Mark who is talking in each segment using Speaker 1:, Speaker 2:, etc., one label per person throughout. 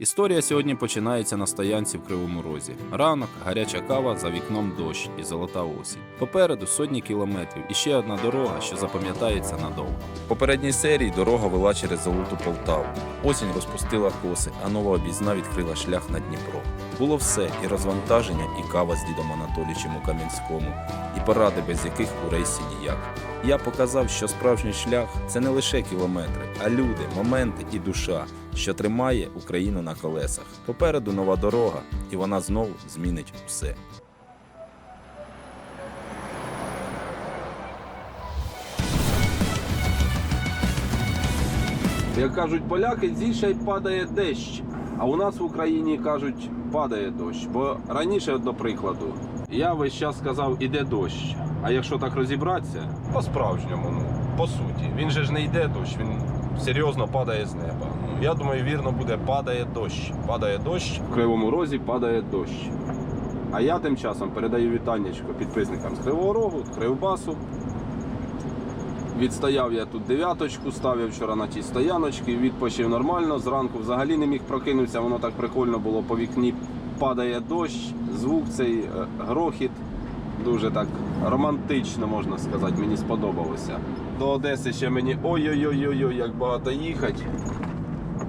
Speaker 1: Історія сьогодні починається на стоянці в Кривому Розі. Ранок, гаряча кава, за вікном дощ і золота осінь. Попереду сотні кілометрів і ще одна дорога, що запам'ятається надовго. В попередній серії дорога вела через Золоту Полтаву. Осінь розпустила коси, а нова обізна відкрила шлях на Дніпро. Було все і розвантаження, і кава з дідом Анатолічем у Кам'янському, і поради, без яких у рейсі ніяк. Я показав, що справжній шлях це не лише кілометри, а люди, моменти і душа, що тримає Україну на колесах. Попереду нова дорога, і вона знову змінить все.
Speaker 2: Як кажуть поляки, зішай падає дощ. А у нас в Україні кажуть, падає дощ. Бо раніше, до прикладу, я весь час сказав, іде дощ. А якщо так розібратися, по-справжньому, ну, по суті, він же ж не йде дощ, він серйозно падає з неба. Ну, я думаю, вірно буде падає дощ. Падає дощ. В Кривому Розі падає дощ. А я тим часом передаю вітаннячко підписникам з Кривого Рогу, Кривбасу. Відстояв я тут дев'яточку, ставив вчора на ті стояночки, відпочив нормально. Зранку взагалі не міг прокинутися, воно так прикольно було по вікні. Падає дощ, звук цей е, грохіт. Дуже так романтично можна сказати, мені сподобалося. До Одеси ще мені ой-ой-ой, як багато їхати.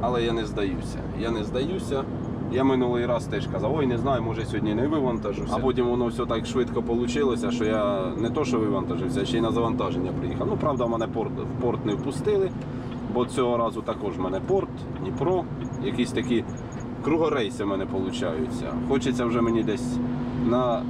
Speaker 2: Але я не здаюся. Я не здаюся. Я минулий раз теж казав, ой, не знаю, може сьогодні не вивантажуся. А потім воно все так швидко вийшло, що я не то, що вивантажився, а ще й на завантаження приїхав. Ну, правда, мене порт, в порт не впустили, бо цього разу також в мене порт, Дніпро, якісь такі кругорейси в мене получаються. Хочеться вже мені десь на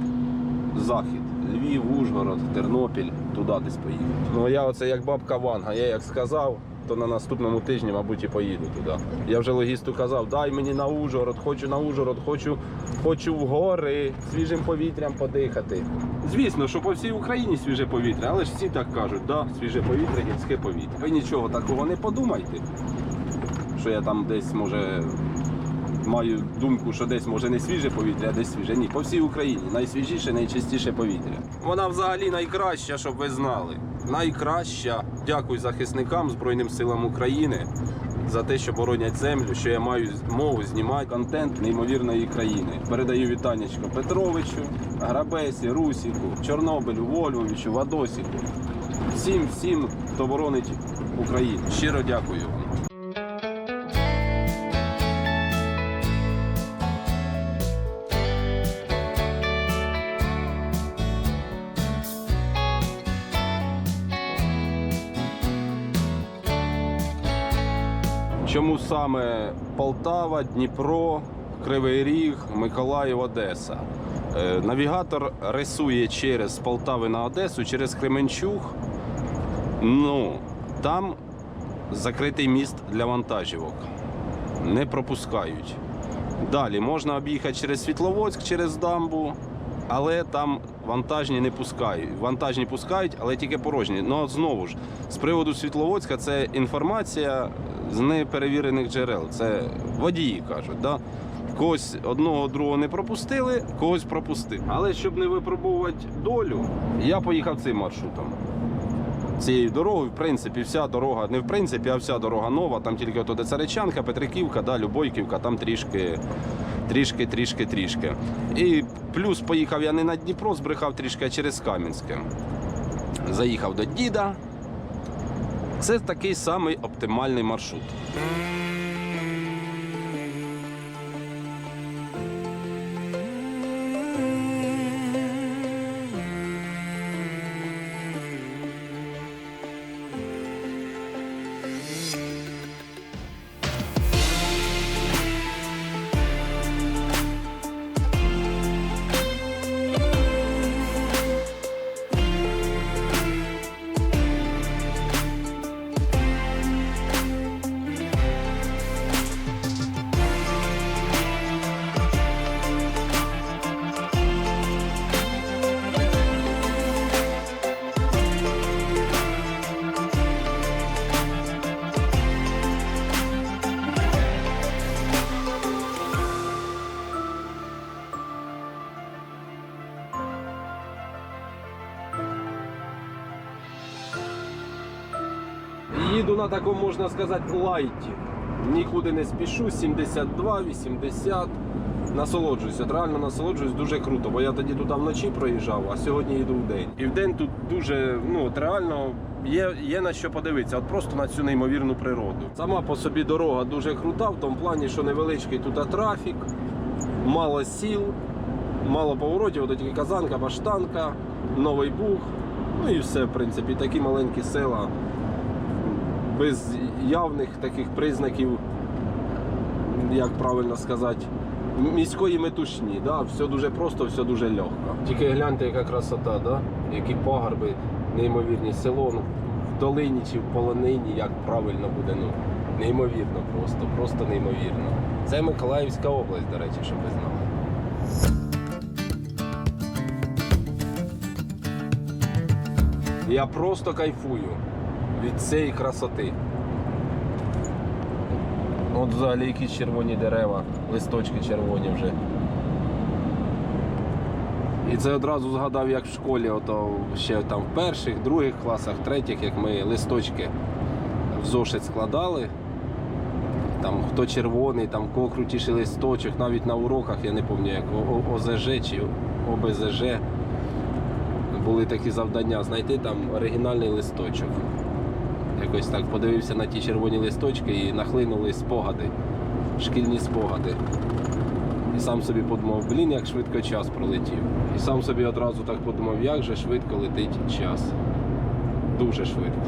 Speaker 2: захід. Львів, Ужгород, Тернопіль, туди десь поїхати. Ну я оце як бабка Ванга, я як сказав, то на наступному тижні, мабуть, і поїду туди. Я вже логісту казав, дай мені на Ужгород, хочу на Ужгород, хочу, хочу в гори, свіжим повітрям подихати. Звісно, що по всій Україні свіже повітря, але ж всі так кажуть, да, свіже повітря, гірське повітря. Ви нічого такого не подумайте, що я там десь може маю думку, що десь може не свіже повітря, а десь свіже. Ні, по всій Україні найсвіжіше, найчистіше повітря. Вона взагалі найкраща, щоб ви знали. Найкраща. Дякую захисникам Збройним силам України за те, що боронять землю, що я маю змогу знімати контент неймовірної країни. Передаю вітаннячко Петровичу, Грабесі, Русіку, Чорнобилю, Вольвовичу, Вадосіку. Всім, всім, хто боронить Україну. Щиро дякую вам. Саме Полтава, Дніпро, Кривий Ріг, Миколаїв, Одеса? Е, Навігатор рисує через Полтави на Одесу, через Кременчуг. Ну, там закритий міст для вантажівок. Не пропускають. Далі можна об'їхати через Світловодськ, через дамбу, але там вантажні не пускають. Вантажні пускають, але тільки порожні. Ну от знову ж, з приводу Світловодська це інформація з неперевірених джерел. Це водії кажуть. Да? Когось одного другого не пропустили, когось пропустив. Але щоб не випробовувати долю, я поїхав цим маршрутом. Цією дорогою, в принципі, вся дорога, не в принципі, а вся дорога нова. Там тільки де Царичанка, Петриківка, да, Любойківка, там трішки, трішки, трішки, трішки. І плюс поїхав я не на Дніпро, збрехав трішки, а через Кам'янське. Заїхав до діда. Це такий самий оптимальний маршрут. На такому, можна сказати, лайті. Нікуди не спішу, 72, 80. Насолоджуюсь, от реально насолоджуюсь дуже круто, бо я тоді туди вночі проїжджав, а сьогодні йду в день. І в день тут дуже, ну от реально є, є на що подивитися, от просто на цю неймовірну природу. Сама по собі дорога дуже крута, в тому плані, що невеличкий тут трафік, мало сіл, мало поворотів, от тільки Казанка, Баштанка, Новий Буг. Ну і все, в принципі, такі маленькі села без явних таких признаків, як правильно сказати, міської метушні. Да? Все дуже просто, все дуже легко. Тільки гляньте, яка красота, да? які пагорби, неймовірні село ну, в долині чи в полонині, як правильно буде. Ну, неймовірно просто, просто неймовірно. Це Миколаївська область, до речі, щоб ви знали. Я просто кайфую від цієї красоти. От взагалі якісь червоні дерева, листочки червоні вже. І це одразу згадав, як в школі, ото ще там в перших, других класах, третіх, як ми листочки в зошит складали. Там хто червоний, там кого крутіший листочок, навіть на уроках, я не пам'ятаю, як ОЗЖ чи ОБЗЖ були такі завдання знайти там оригінальний листочок. Якось так подивився на ті червоні листочки і нахлинули спогади, шкільні спогади. І сам собі подумав, блін, як швидко час пролетів. І сам собі одразу так подумав, як же швидко летить час. Дуже швидко.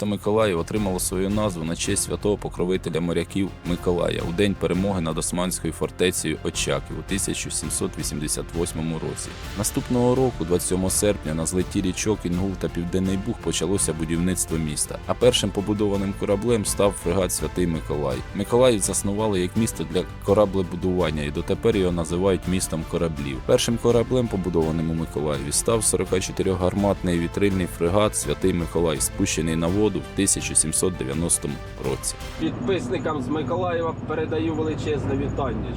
Speaker 1: Місто Миколаїв отримало свою назву на честь святого покровителя моряків Миколая у день перемоги над Османською фортецею Очаків у 1788 році. Наступного року, 27 серпня, на злеті річок Інгул та Південний Буг почалося будівництво міста. А першим побудованим кораблем став фрегат Святий Миколай. Миколаїв заснували як місто для кораблебудування, і дотепер його називають містом кораблів. Першим кораблем, побудованим у Миколаєві, став 44-гарматний вітрильний фрегат Святий Миколай, спущений на воду в 1790 році.
Speaker 2: Підписникам з Миколаєва передаю величезне вітання.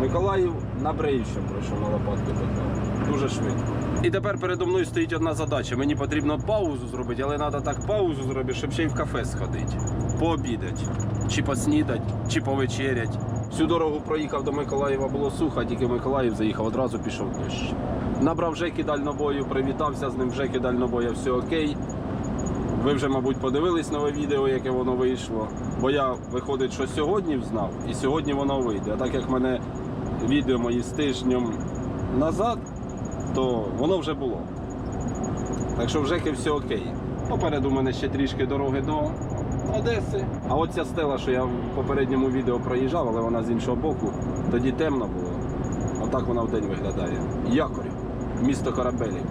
Speaker 2: Миколаїв на Брейвще пройшов на лопатки питав. Дуже швидко. І тепер передо мною стоїть одна задача. Мені потрібно паузу зробити, але треба так паузу зробити, щоб ще й в кафе сходити. Пообідати, чи поснідати, чи повечерять. Всю дорогу проїхав до Миколаєва, було сухо, а тільки Миколаїв заїхав, одразу пішов дощ. Набрав Жеки дальнобою, привітався з ним Жеки дальнобоя, все окей. Ви вже, мабуть, подивились нове відео, яке воно вийшло. Бо я виходить, що сьогодні взнав, і сьогодні воно вийде. А так як в мене відео мої з тижнем назад, то воно вже було. Так що в Жеки все окей. Попереду в мене ще трішки дороги до Одеси. А от ця стела, що я в попередньому відео проїжджав, але вона з іншого боку, тоді темно було. Отак вона в день виглядає. Якорь, місто корабелів.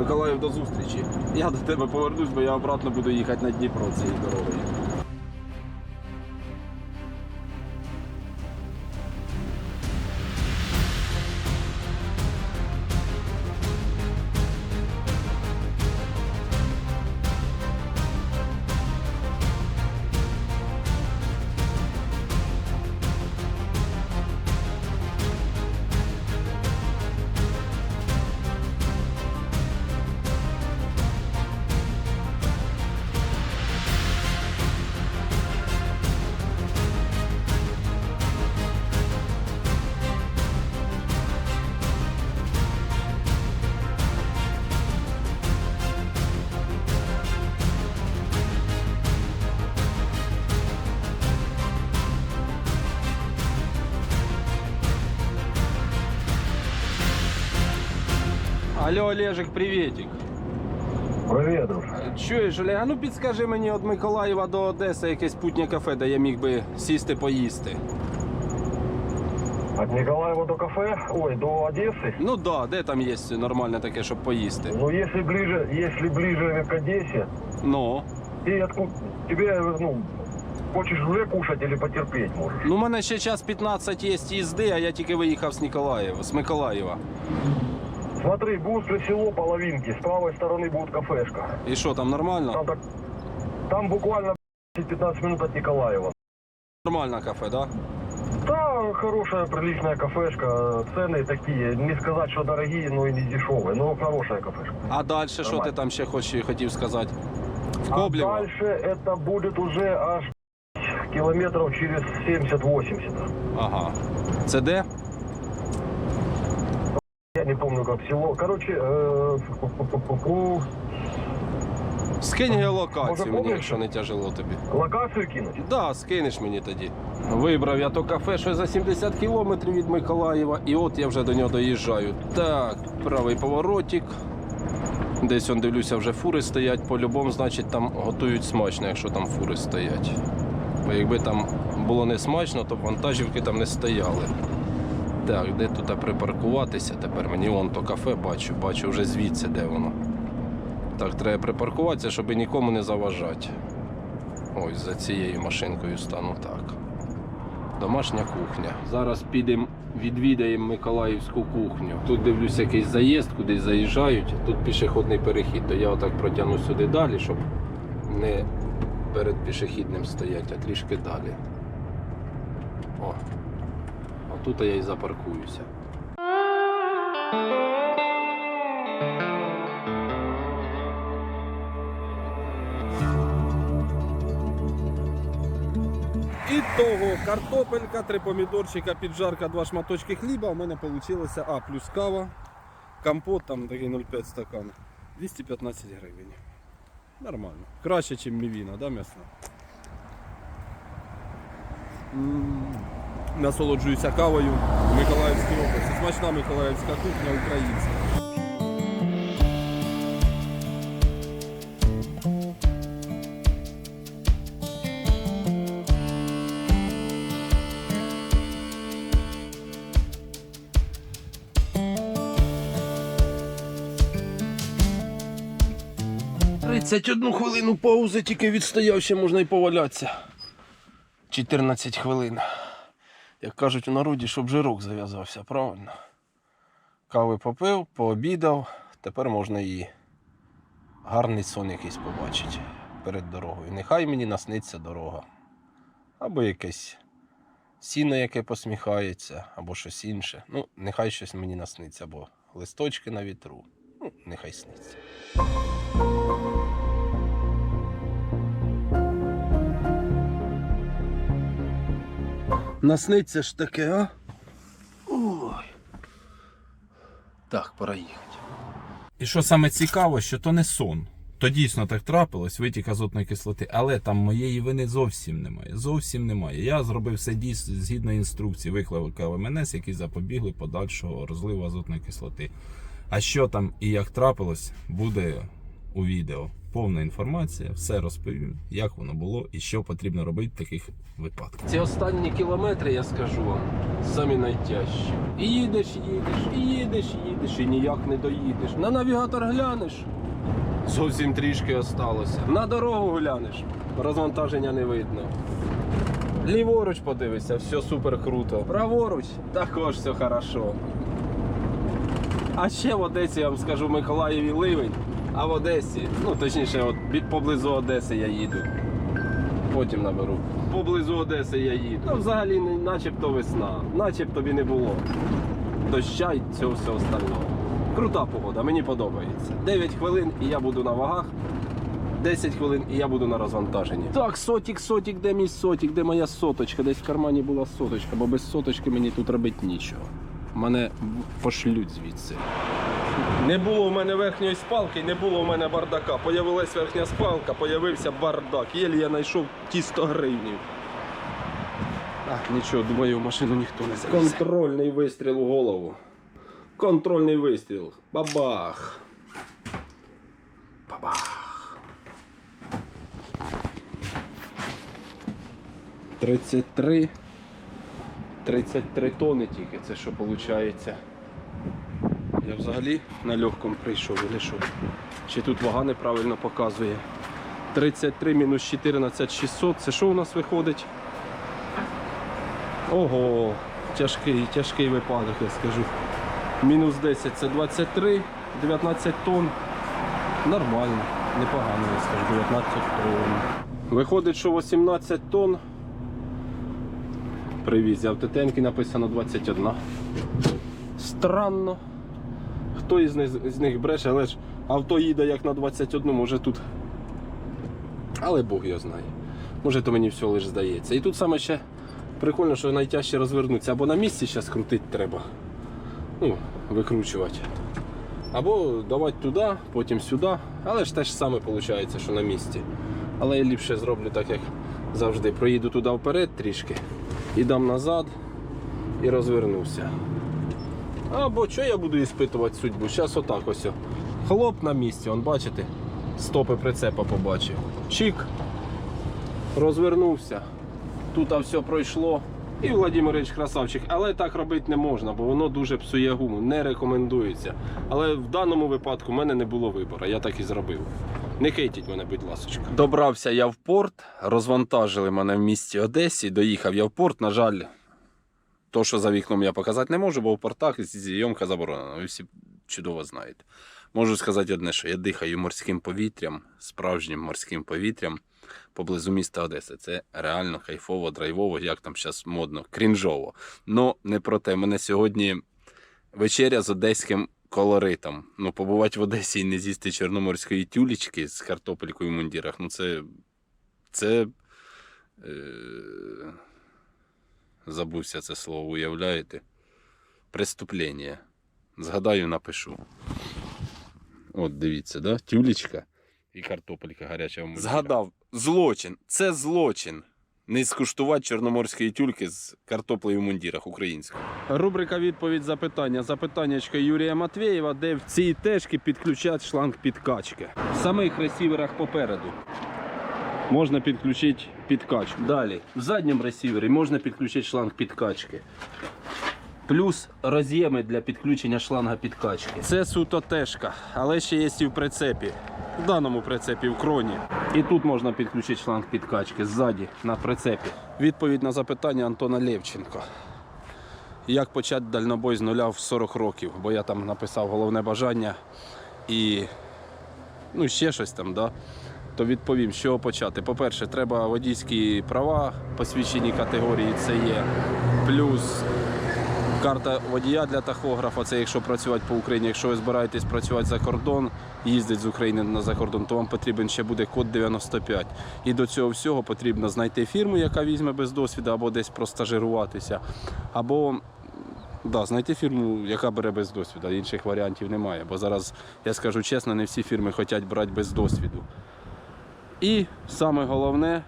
Speaker 2: Миколаїв, до зустрічі. Я до тебе повернусь, бо я обратно буду їхати на Дніпро цією дорогою. Алло, Олежик, приветик.
Speaker 3: Привет, друже.
Speaker 2: Чуєш, Олег, а ну підскажи мені від Миколаєва до Одеси якесь путнє кафе, де я міг би сісти поїсти.
Speaker 3: От Николаева до кафе, ой, до Одессы.
Speaker 2: Ну да, де там є нормальне таке, щоб поїсти.
Speaker 3: Ну, если ближе, если ближе к Одессе,
Speaker 2: Ну.
Speaker 3: ты откуда, тебе, ну, хочешь уже кушать или потерпеть можешь?
Speaker 2: Ну, у мене ще час 15 є їзди, а я тільки виїхав з Ніколаєва, з Миколаєва.
Speaker 3: Смотри, Бустрое село, половинки. С правой стороны будет кафешка.
Speaker 2: І що там нормально?
Speaker 3: Там, так, там буквально 15 минут от Николаева.
Speaker 2: Нормальне кафе, да?
Speaker 3: Да, хорошая, приличная кафешка. Цены такие, не сказать, что дорогие, но и не дешевые. Но хорошая кафешка.
Speaker 2: А далі що ти
Speaker 3: Нормально.
Speaker 2: там ще хоч, хотів сказати? В
Speaker 3: А
Speaker 2: Коблево?
Speaker 3: дальше это будет уже аж километров через 70-80.
Speaker 2: Ага. Це де?
Speaker 3: Помню, как село. Короче, э, фу-фу-фу-фу-фу.
Speaker 2: Скинь геолокацію
Speaker 3: Може,
Speaker 2: мені,
Speaker 3: помниш?
Speaker 2: якщо не тяжело тобі.
Speaker 3: локацию кинуть.
Speaker 2: Да, скинеш мені тоді. Вибрав я то кафе, що за 70 кілометрів від Миколаєва, і от я вже до нього доїжджаю. Так, правий поворотик. Десь он дивлюся, вже фури стоять. По-любому, значить, там готують смачно, якщо там фури стоять. Бо якби там було не смачно, то б вантажівки там не стояли. Так, де тут припаркуватися тепер? Мені вон то кафе бачу, бачу вже звідси, де воно. Так, треба припаркуватися, щоб нікому не заважати. Ось за цією машинкою стану так. Домашня кухня. Зараз підемо відвідаємо Миколаївську кухню. Тут дивлюсь якийсь заїзд, кудись заїжджають. Тут пішохідний перехід, то я отак протягну сюди далі, щоб не перед пішохідним стояти, а трішки далі. О. Отут я і запаркуюся.
Speaker 1: І того картопелька, три помідорчика, піджарка, два шматочки хліба. У мене вийшло А плюс кава, компот там такий 0,5 стакан. 215 гривень. Нормально. Краще, ніж мівіна, да, м'ясна? Насолоджуюся кавою в Миколаївській області. Смачна Миколаївська кухня українська.
Speaker 2: Одну хвилину паузи тільки відстояв, ще можна і повалятися. 14 хвилин. Як кажуть у народі, щоб жирок зав'язався, правильно? Кави попив, пообідав, тепер можна і гарний сон якийсь побачити перед дорогою. Нехай мені насниться дорога. Або якесь сіно, яке посміхається, або щось інше. Ну, нехай щось мені насниться, або листочки на вітру. Ну, нехай сниться. Насниться ж таке, а? Ой. Так, пора їхати.
Speaker 1: І що саме цікаво, що то не сон. То дійсно так трапилось, витік азотної кислоти, але там моєї вини зовсім немає. Зовсім немає. Я зробив все дійсно згідно інструкції, викликав МНС, які запобігли подальшого розливу азотної кислоти. А що там і як трапилось, буде у відео. Повна інформація, все розповім, як воно було і що потрібно робити в таких випадках.
Speaker 2: Ці останні кілометри, я скажу вам, самі найтяжчі. І їдеш, їдеш, і їдеш, їдеш, і ніяк не доїдеш. На навігатор глянеш. Зовсім трішки осталося. На дорогу глянеш. Розвантаження не видно. Ліворуч подивися, все супер круто. Праворуч також все хорошо. А ще в Одесі, я вам скажу, Миколаєві ливень, а в Одесі, ну точніше, от поблизу Одеси я їду. Потім наберу. Поблизу Одеси я їду. Ну, взагалі, начебто весна, начебто і не було. Доща й цього всього остального. Крута погода, мені подобається. 9 хвилин і я буду на вагах. 10 хвилин і я буду на розвантаженні. Так, сотік, сотік, де мій сотік, де моя соточка? Десь в кармані була соточка, бо без соточки мені тут робити нічого. Мене пошлють звідси. Не було в мене верхньої спалки, не було в мене бардака. Появилась верхня спалка, появився бардак. Єлі я знайшов ті 100 гривнів. А, нічого, думаю, в машину ніхто не залізе. Контрольний вистріл у голову. Контрольний вистріл. Бабах. Бабах. 33. 33 тони тільки, це що виходить? Я взагалі на легкому прийшов, или що? Чи тут вага неправильно показує? 33 мінус 14 600. Це що у нас виходить? Ого, тяжкий, тяжкий випадок, я скажу. Мінус 10 це 23, 19 тонн. Нормально, непогано, я скажу, 19 тонн. Виходить, що 18 тонн. Привіз, а в ТТНці написано 21. Странно. Хто із них, з них бреше, але ж авто їде як на 21, може тут. Але Бог його знає. Може то мені все лише здається. І тут саме ще прикольно, що найтяжче розвернутися. Або на місці зараз крутити треба. Ну, викручувати. Або давати туди, потім сюди. Але ж те ж саме виходить, що на місці. Але я ліпше зроблю так, як завжди. Проїду туди вперед трішки і дам назад і розвернуся. Або що я буду іспитувати судьбу? Зараз отак ось. Хлоп на місці, он бачите, стопи прицепа побачив. Чик. Розвернувся. Тут все пройшло. І Владимирович красавчик. Але так робити не можна, бо воно дуже псує гуму, не рекомендується. Але в даному випадку в мене не було вибору, я так і зробив. Не хейтіть мене, будь ласка. Добрався я в порт, розвантажили мене в місті Одесі, доїхав я в порт. На жаль, то, що за вікном я показати не можу, бо в портах зйомка заборонена. Ви всі чудово знаєте. Можу сказати одне, що я дихаю морським повітрям, справжнім морським повітрям поблизу міста Одеси. Це реально кайфово, драйвово, як там зараз модно, крінжово. Ну, не про те. Мене сьогодні вечеря з одеським колоритом. Ну, побувати в Одесі і не з'їсти чорноморської тюлечки з картопелькою в мундірах. Ну, це. Це. Е... Забувся це слово, уявляєте? Преступлення. Згадаю, напишу. От, дивіться, да? Тюлечка і картопелька гаряча мундірах. Згадав, злочин. Це злочин. Не скуштувати чорноморської тюльки з картоплею в мундірах українською. Рубрика відповідь запитання. Запитаннячка Юрія Матвєєва, де в цій тежці підключать шланг підкачки. В самих ресіверах попереду можна підключити підкачку. Далі, в задньому ресівері можна підключити шланг підкачки. Плюс роз'єми для підключення шланга підкачки. Це суто тежка, але ще є і в прицепі. В даному прицепі в кроні. І тут можна підключити шланг підкачки ззаді на прицепі. Відповідь на запитання Антона Левченко. Як почати дальнобой з нуля в 40 років? Бо я там написав головне бажання і ну, ще щось там, да? То відповім, з чого почати. По-перше, треба водійські права, посвідчені категорії це є. Плюс карта водія для тахографа, це якщо працювати по Україні. Якщо ви збираєтесь працювати за кордон, їздить з України на за кордон, то вам потрібен ще буде код 95. І до цього всього потрібно знайти фірму, яка візьме без досвіду, або десь простажируватися, або да, знайти фірму, яка бере без досвіду. Інших варіантів немає. Бо зараз, я скажу чесно, не всі фірми хочуть брати без досвіду. І саме головне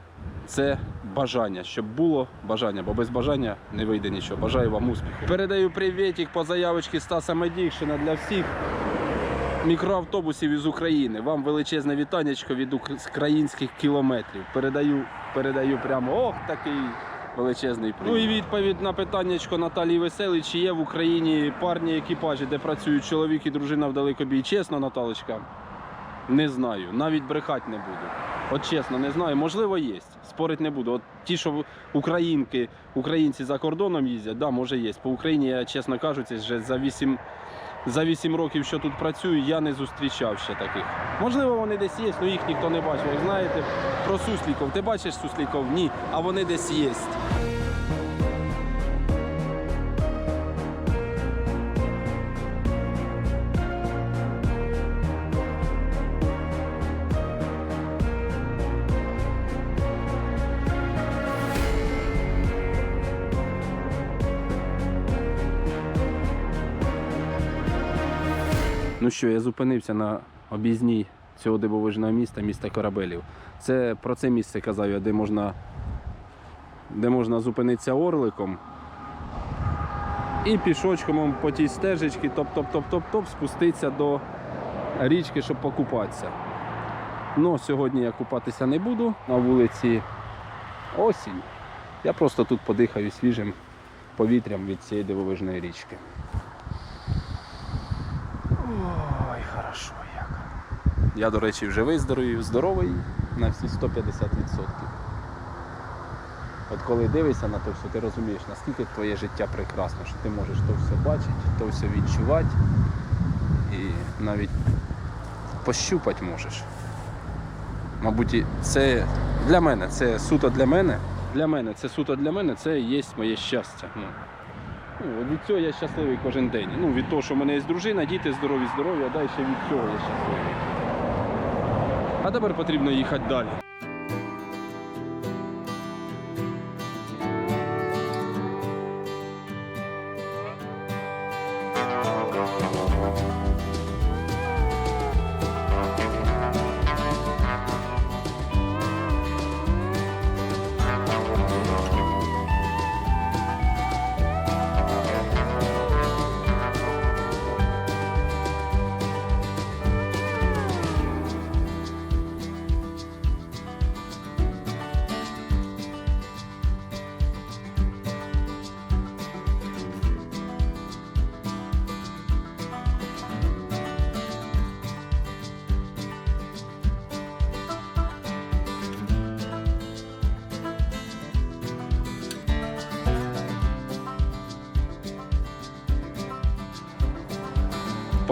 Speaker 2: це бажання, щоб було бажання, бо без бажання не вийде нічого. Бажаю вам успіху. Передаю привітик по заявочці Стаса Медікшина для всіх мікроавтобусів із України. Вам величезне вітаннячко від ук- українських кілометрів. Передаю, передаю прямо ох, такий величезний привіт. Ну і відповідь на питаннячко Наталії Веселий, чи є в Україні парні екіпажі, де працюють чоловік і дружина в далекобій. Чесно, Наталочка, не знаю. Навіть брехати не буду. От чесно, не знаю. Можливо, є. Спорить не буду. От ті, що українки, українці за кордоном їздять, да, може є. По Україні, я чесно кажучи, вже за 8, за 8 років, що тут працюю, я не зустрічав ще таких. Можливо, вони десь є, але їх ніхто не бачив. Знаєте, про сусліков. Ти бачиш сусліков? Ні, а вони десь є. Що, я зупинився на об'їзній цього дивовижного міста, міста Корабелів. Це про це місце казав я, де можна, де можна зупинитися орликом. І пішочком по тій стежечці, топ-топ-топ-топ-топ, спуститися до річки, щоб покупатися. Ну, сьогодні я купатися не буду на вулиці осінь. Я просто тут подихаю свіжим повітрям від цієї дивовижної річки. Ой, хорошо як. Я, до речі, вже виздоровів, здоровий на всі 150%. От коли дивишся на то все, ти розумієш, наскільки твоє життя прекрасне, що ти можеш то все бачити, то все відчувати і навіть пощупати можеш. Мабуть, це для мене, це суто для мене. Для мене, це суто для мене, це є моє щастя. Ну, від цього я щасливий кожен день. Ну, від того, що в мене є дружина, діти здорові, здоров'я, а далі ще від цього я щасливий. А тепер потрібно їхати далі.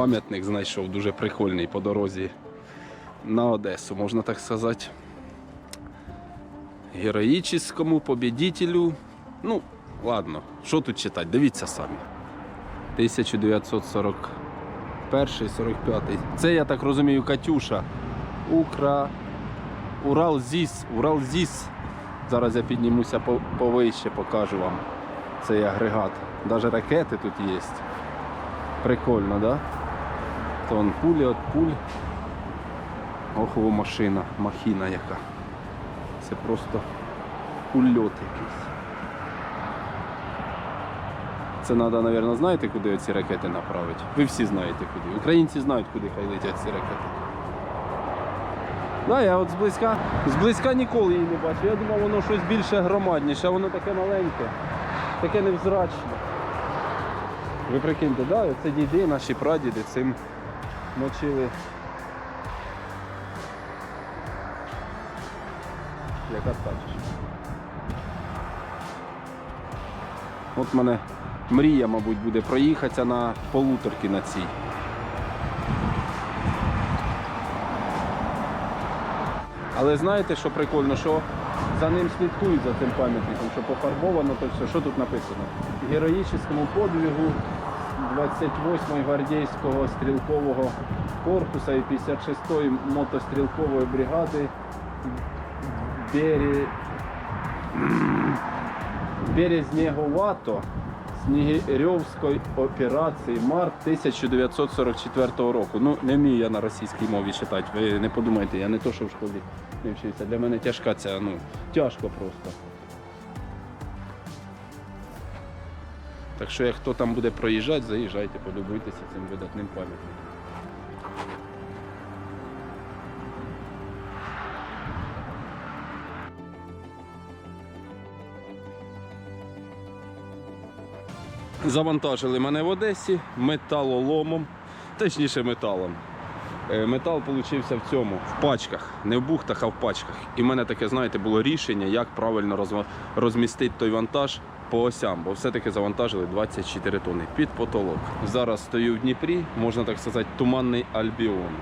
Speaker 2: Пам'ятник знайшов дуже прикольний по дорозі на Одесу, можна так сказати. Героїчному побідітелю. Ну, ладно, що тут читати? Дивіться самі. 1941-45. Це, я так розумію, Катюша. Укра. Урал ЗІС. Урал ЗІС. Зараз я піднімуся повище, покажу вам цей агрегат. Навіть ракети тут є. Прикольно, да? То он пулі от пуль. Охова машина, махіна яка. Це просто ульот якийсь. Це треба, мабуть, знаєте, куди ці ракети направити? Ви всі знаєте куди. Українці знають, куди хай летять ці ракети. Да, я от зблизька, зблизька ніколи її не бачив. Я думав, воно щось більше громадніше, а воно таке маленьке, таке невзрачне. Ви прикиньте, да, це діди, наші прадіди цим мочили. Яка скачеш. От мене мрія, мабуть, буде проїхатися на полуторки на цій. Але знаєте, що прикольно, що за ним слідкують за цим пам'ятником, що пофарбовано, то все. Що тут написано? Героїчному подвигу 28-ї гвардійського стрілкового корпуса і 56-ї мотострілкової бригади Бері... Березнєговато Снігирьовської операції март 1944 року. Ну, не вмію я на російській мові читати. Ви не подумайте, я не то, що в школі не вчився. Для мене тяжка ця, ну, тяжко просто. Так що, як хто там буде проїжджати, заїжджайте, полюбуйтеся цим видатним пам'ятником. Завантажили мене в Одесі металоломом, точніше металом. Е, Метал получився в цьому, в пачках, не в бухтах, а в пачках. І в мене таке, знаєте, було рішення, як правильно розмістити той вантаж по осям, бо все-таки завантажили 24 тонни під потолок. Зараз стою в Дніпрі, можна так сказати, туманний альбіон.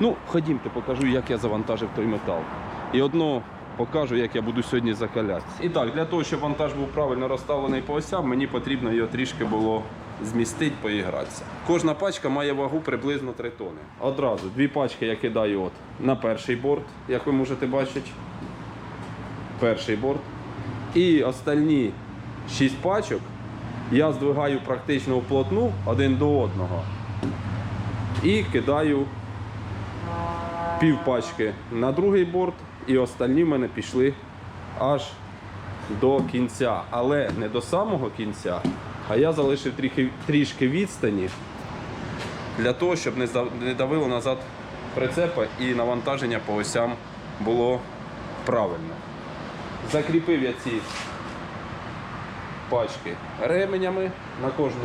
Speaker 2: Ну, ходімте, покажу, як я завантажив той метал. І одно покажу, як я буду сьогодні закалятися. І так, для того, щоб вантаж був правильно розставлений по осям, мені потрібно його трішки було змістити, поігратися. Кожна пачка має вагу приблизно 3 тони. Одразу дві пачки я кидаю от на перший борт, як ви можете бачити. Перший борт. І остальні 6 пачок я здвигаю практично вплотну один до одного. І кидаю пів пачки на другий борт, і останні в мене пішли аж до кінця. Але не до самого кінця, а я залишив трішки, відстані для того, щоб не давило назад прицепа і навантаження по осям було правильно. Закріпив я ці пачки ременями, на кожну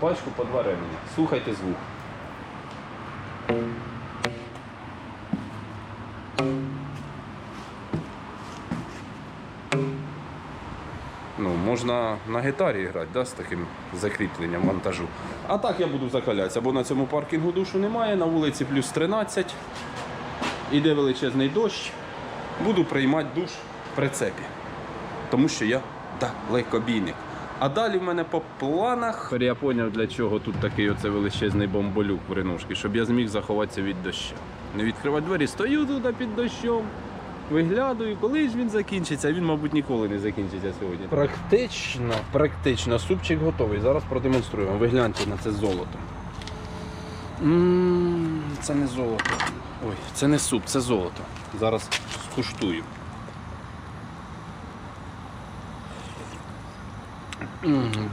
Speaker 2: пачку по два ременя. Слухайте звук. Ну, можна на гітарі грати, да, з таким закріпленням монтажу. А так я буду закалятися, бо на цьому паркінгу душу немає, на вулиці плюс 13. Іде величезний дощ. Буду приймати душ в прицепі. Тому що я далекобійник. А далі в мене по планах. Тепер я зрозумів, для чого тут такий оце величезний бомболюк в ринушки, щоб я зміг заховатися від дощу. Не відкривати двері, стою тут під дощом. Виглядаю, коли ж він закінчиться, він, мабуть, ніколи не закінчиться сьогодні. Практично, практично, супчик готовий. Зараз продемонструю вам. Ви гляньте на це золото. м це не золото. Ой, це не суп, це золото. Зараз скуштую.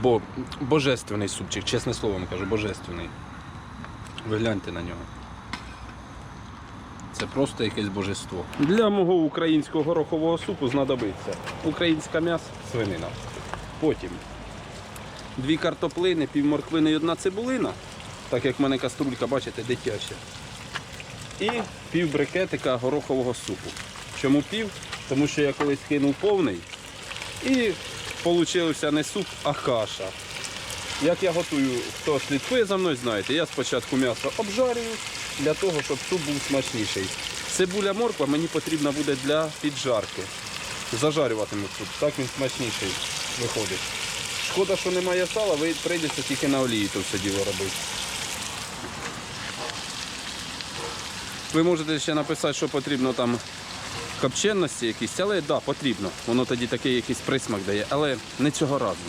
Speaker 2: Бо божественний супчик, чесне слово вам кажу, божественний. Ви гляньте на нього. Це просто якесь божество. Для мого українського горохового супу знадобиться українська м'ясо, свинина. Потім дві картоплини, пів морквини і одна цибулина, так як в мене каструлька, бачите, дитяча. І пів брикетика горохового супу. Чому пів? Тому що я колись кинув повний і получився не суп, а каша. Як я готую, хто слідкує за мною, знаєте, я спочатку м'ясо обжарюю для того, щоб суп був смачніший. Цибуля морква мені потрібна буде для піджарки. Зажарюватиму суп, так він смачніший виходить. Шкода, що немає сала, ви прийдеться тільки на олії то все діло робити. Ви можете ще написати, що потрібно там копченості якісь, але так, да, потрібно. Воно тоді такий якийсь присмак дає, але не цього разу.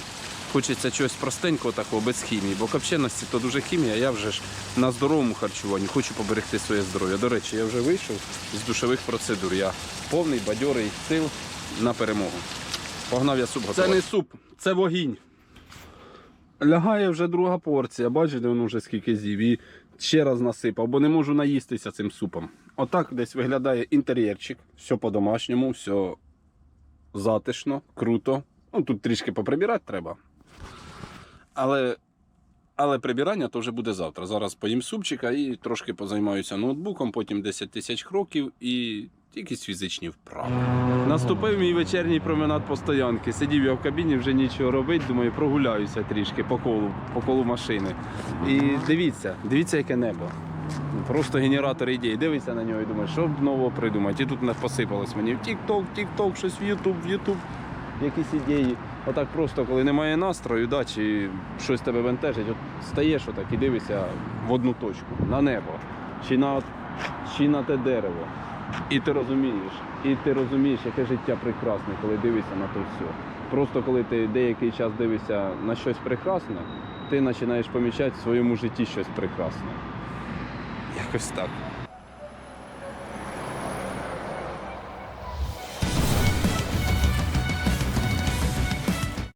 Speaker 2: Хочеться чогось простенького такого, без хімії, бо копченості то дуже хімія, я вже ж на здоровому харчуванні хочу поберегти своє здоров'я. До речі, я вже вийшов з душових процедур. Я повний бадьорий сил на перемогу. Погнав я суп готувати. Це не суп, це вогінь. Лягає вже друга порція, бачите, воно вже скільки з'їв. І ще раз насипав, бо не можу наїстися цим супом. Отак десь виглядає інтер'єрчик. Все по-домашньому, все затишно, круто. Ну, тут трішки поприбирати треба. Але, але прибирання то вже буде завтра. Зараз поїм супчика і трошки позаймаюся ноутбуком, потім 10 тисяч кроків і якісь фізичні вправи. Наступив мій вечірній променад по стоянки. Сидів я в кабіні, вже нічого робити. Думаю, прогуляюся трішки по колу, по колу машини. І дивіться, дивіться, яке небо. Просто генератор ідей. Дивиться на нього і думає, що б нового придумати. І тут не посипалось мені в TikTok, щось в YouTube, в YouTube, якісь ідеї. Отак просто, коли немає настрою, да, чи щось тебе бентежить, от стаєш отак і дивишся в одну точку, на небо, чи на, чи на те дерево. І ти розумієш, і ти розумієш, яке життя прекрасне, коли дивишся на то все. Просто коли ти деякий час дивишся на щось прекрасне, ти починаєш помічати в своєму житті щось прекрасне. Якось так.